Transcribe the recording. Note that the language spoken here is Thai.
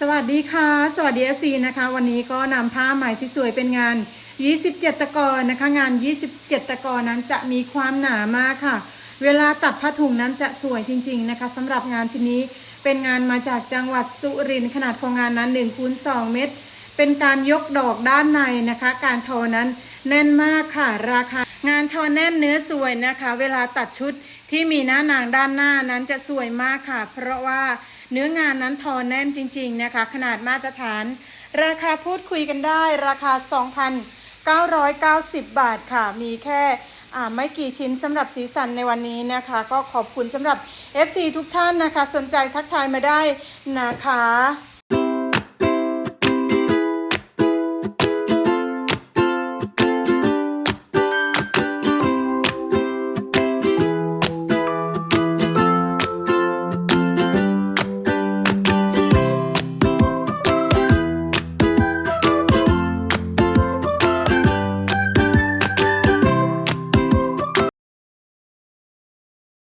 สวัสดีค่ะ สวัสดี FC นะคะ วันนี้ก็นำผ้าไหมสวยๆเป็นงาน 27 ตะกอนะคะ งาน 27 ตะกอนั้นจะมีความหนามากค่ะ เวลาตัดผ้าถุงนั้นจะสวยจริง ๆ นะคะสำหรับงานชิ้นนี้เป็นงานมาจากจังหวัดสุรินทร์ขนาดของงานนั้น1คูณ2เมตร เป็นการยกดอกด้านในนะคะ การทอนั้นแน่นมากค่ะราคา งานทอแน่นเนื้อสวยนะคะ เวลาตัดชุดที่มีหน้านางด้านหน้านั้นจะสวยมากค่ะ เพราะว่าเนื้องานนั้นทอแน่นจริง ๆนะคะ ขนาดมาตรฐาน ราคาพูดคุยกันได้ราคา 2,990 บาทค่ะ มีแค่ไม่กี่ชิ้นสำหรับสีสันในวันนี้นะคะ ก็ขอบคุณสำหรับ FC ทุกท่านนะคะ สนใจทักทายมาได้นะคะ